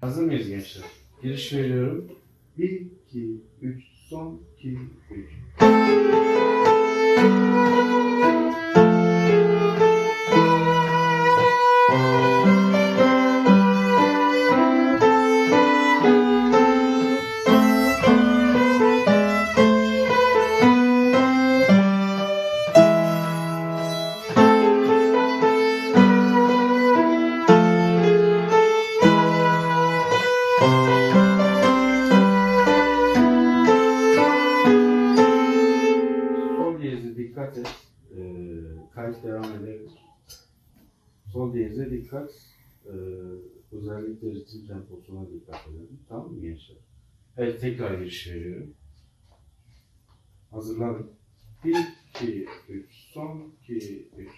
Hazır mıyız gençler? Giriş veriyorum. 1, 2, 3, son 2, 3. dikkat et. Ee, kayıt devam edebilir. Sol diyeze dikkat. Ee, özellikle ritim temposuna dikkat edelim. Tamam mı gençler? Evet tekrar giriş veriyorum. Hazırlanın. 1, 2, 3, son 2, 3.